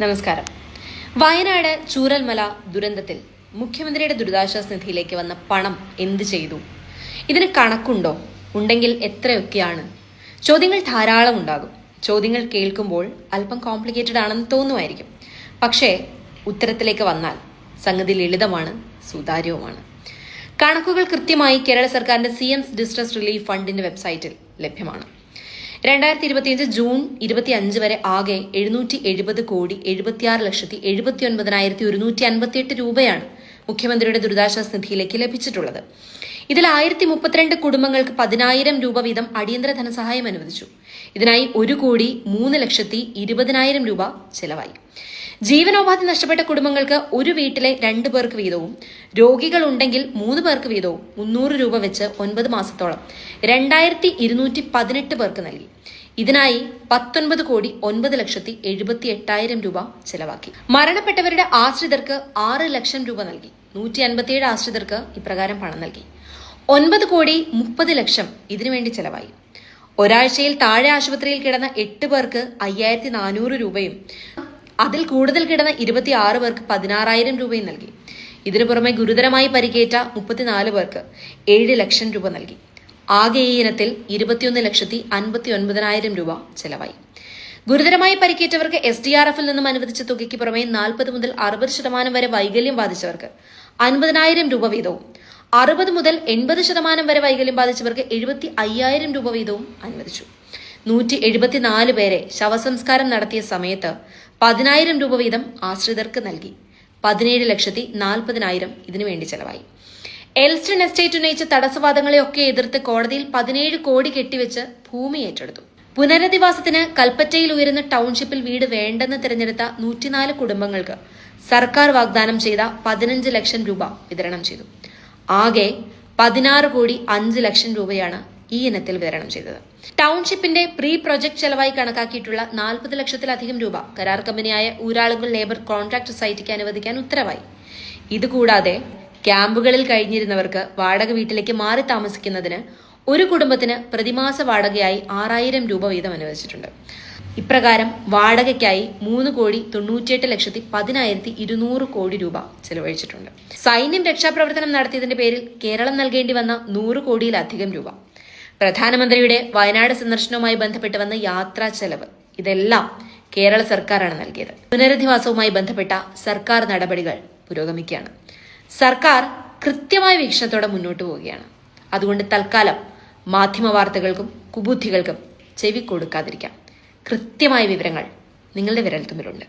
നമസ്കാരം. വയനാട് ചൂരൽമല ദുരന്തത്തിൽ മുഖ്യമന്ത്രിയുടെ ദുരിതാശ്വാസ നിധിയിലേക്ക് വന്ന പണം എന്ത് ചെയ്തു? ഇതിന് കണക്കുണ്ടോ? ഉണ്ടെങ്കിൽ എത്രയൊക്കെയാണ്? ചോദ്യങ്ങൾ ധാരാളം ഉണ്ടാകും. ചോദ്യങ്ങൾ കേൾക്കുമ്പോൾ അല്പം കോംപ്ലിക്കേറ്റഡ് ആണെന്ന് തോന്നുമായിരിക്കും. പക്ഷേ ഉത്തരത്തിലേക്ക് വന്നാൽ സംഗതി ലളിതമാണ് സുതാര്യവുമാണ്. കണക്കുകൾ കൃത്യമായി കേരള സർക്കാരിന്റെ സി എം ഡിസ്ട്രസ് റിലീഫ് ഫണ്ടിന്റെ വെബ്സൈറ്റിൽ ലഭ്യമാണ്. രണ്ടായിരത്തി ഇരുപത്തിയഞ്ച് ജൂൺ ഇരുപത്തി അഞ്ച് വരെ ആകെ എഴുന്നൂറ്റി എഴുപത് കോടി എഴുപത്തിയാറ് ലക്ഷത്തി എഴുപത്തി ഒൻപതിനായിരത്തി ഒരുന്നൂറ്റി അൻപത്തിയെട്ട് രൂപയാണ് മുഖ്യമന്ത്രിയുടെ ദുരിതാശ്വാസ നിധിയിലേക്ക് ലഭിച്ചിട്ടുള്ളത്. ഇതിൽ ആയിരത്തി മുപ്പത്തിരണ്ട് കുടുംബങ്ങൾക്ക് പതിനായിരം രൂപ വീതം അടിയന്തര ധനസഹായം അനുവദിച്ചു. ഇതിനായി ഒരു കോടി മൂന്ന് ലക്ഷത്തി ഇരുപതിനായിരം രൂപ ചെലവായി. ജീവനോപാധി നഷ്ടപ്പെട്ട കുടുംബങ്ങൾക്ക് ഒരു വീട്ടിലെ രണ്ടു പേർക്ക് വീതവും രോഗികൾ ഉണ്ടെങ്കിൽ മൂന്ന് പേർക്ക് വീതവും മുന്നൂറ് രൂപ വെച്ച് ഒൻപത് മാസത്തോളം രണ്ടായിരത്തി ഇരുന്നൂറ്റി പതിനെട്ട് പേർക്ക് നൽകി. ഇതിനായി പത്തൊൻപത് കോടി ഒൻപത് ലക്ഷത്തി എഴുപത്തി എട്ടായിരം രൂപ ചെലവാക്കി. മരണപ്പെട്ടവരുടെ ആശ്രിതർക്ക് ആറ് ലക്ഷം രൂപ നൽകി. നൂറ്റി അൻപത്തിയേഴ് ആശ്രിതർക്ക് ഇപ്രകാരം പണം നൽകി. ഒൻപത് കോടി മുപ്പത് ലക്ഷം ഇതിനുവേണ്ടി ചെലവായി. ഒരാഴ്ചയിൽ താഴെ ആശുപത്രിയിൽ കിടന്ന എട്ട് പേർക്ക് അയ്യായിരത്തി നാനൂറ് രൂപയും അതിൽ കൂടുതൽ കിടന്ന ഇരുപത്തി ആറ് പേർക്ക് പതിനാറായിരം രൂപയും നൽകി. ഇതിനു പുറമെ ഗുരുതരമായി പരിക്കേറ്റ മുപ്പത്തിനാല് പേർക്ക് ഏഴ് ലക്ഷം രൂപ നൽകി. ആകെ ഈ ഇനത്തിൽ ഇരുപത്തിയൊന്ന് ലക്ഷത്തി അൻപത്തി ഒൻപതിനായിരം രൂപ ചെലവായി. ഗുരുതരമായി പരിക്കേറ്റവർക്ക് എസ് ഡി ആർ എഫിൽ നിന്നും അനുവദിച്ച തുകയ്ക്ക് പുറമെ നാൽപ്പത് മുതൽ അറുപത് ശതമാനം വരെ വൈകല്യം ബാധിച്ചവർക്ക് അൻപതിനായിരം രൂപ വീതവും അറുപത് മുതൽ എൺപത് ശതമാനം വരെ വൈകല്യം ബാധിച്ചവർക്ക് എഴുപത്തി അയ്യായിരം രൂപ വീതവും അനുവദിച്ചു. നൂറ്റി എഴുപത്തിനാല് പേരെ ശവസംസ്കാരം നടത്തിയ സമയത്ത് പതിനായിരം രൂപ വീതം ആശ്രിതർക്ക് നൽകി. പതിനേഴ് ലക്ഷത്തി നാൽപ്പതിനായിരം ഇതിനുവേണ്ടി ചെലവായി. എൽസ്റ്റൺ എസ്റ്റേറ്റ് ഉന്നയിച്ച തടസ്സവാദങ്ങളെയൊക്കെ എതിർത്ത് കോടതിയിൽ പതിനേഴ് കോടി കെട്ടിവെച്ച് ഭൂമി ഏറ്റെടുത്തു. പുനരധിവാസത്തിന് കൽപ്പറ്റയിൽ ഉയരുന്ന ടൗൺഷിപ്പിൽ വീട് വേണ്ടെന്ന് തിരഞ്ഞെടുത്ത നൂറ്റിനാല് കുടുംബങ്ങൾക്ക് സർക്കാർ വാഗ്ദാനം ചെയ്ത പതിനഞ്ച് ലക്ഷം രൂപ വിതരണം ചെയ്തു. ആകെ പതിനാറ് കോടി അഞ്ച് ലക്ഷം രൂപയാണ് ഈ ഇനത്തിൽ വിതരണം ചെയ്തത്. ടൗൺഷിപ്പിന്റെ പ്രീ പ്രൊജക്ട് ചെലവായി കണക്കാക്കിയിട്ടുള്ള നാൽപ്പത് ലക്ഷത്തിലധികം രൂപ കരാർ കമ്പനിയായ ഊരാളുകൾ ലേബർ കോൺട്രാക്ട് സൊസൈറ്റിക്ക് അനുവദിക്കാൻ ഉത്തരവായി. ഇതുകൂടാതെ ക്യാമ്പുകളിൽ കഴിഞ്ഞിരുന്നവർക്ക് വാടക വീട്ടിലേക്ക് മാറി താമസിക്കുന്നതിന് ഒരു കുടുംബത്തിന് പ്രതിമാസ വാടകയായി ആറായിരം രൂപ വീതം അനുവദിച്ചിട്ടുണ്ട്. ഇപ്രകാരം വാടകയ്ക്കായി മൂന്ന് കോടി തൊണ്ണൂറ്റിയെട്ട് ലക്ഷത്തി പതിനായിരത്തി ഇരുന്നൂറ് കോടി രൂപ ചെലവഴിച്ചിട്ടുണ്ട്. സൈന്യം രക്ഷാപ്രവർത്തനം നടത്തിയതിന്റെ പേരിൽ കേരളം നൽകേണ്ടി വന്ന നൂറ് കോടിയിലധികം രൂപ. പ്രധാനമന്ത്രിയുടെ വയനാട് സന്ദർശനവുമായി ബന്ധപ്പെട്ട് വന്ന യാത്രാ ചെലവ്. ഇതെല്ലാം കേരള സർക്കാരാണ് നൽകിയത്. പുനരധിവാസവുമായി ബന്ധപ്പെട്ട സർക്കാർ നടപടികൾ പുരോഗമിക്കുകയാണ്. സർക്കാർ കൃത്യമായ വീക്ഷണത്തോടെ മുന്നോട്ട് പോവുകയാണ്. അതുകൊണ്ട് തൽക്കാലം മാധ്യമ വാർത്തകൾക്കും കുബുദ്ധികൾക്കും ചെവി കൊടുക്കാതിരിക്കാം. കൃത്യമായ വിവരങ്ങൾ നിങ്ങളുടെ വിരൽത്തുമ്പിലുണ്ട്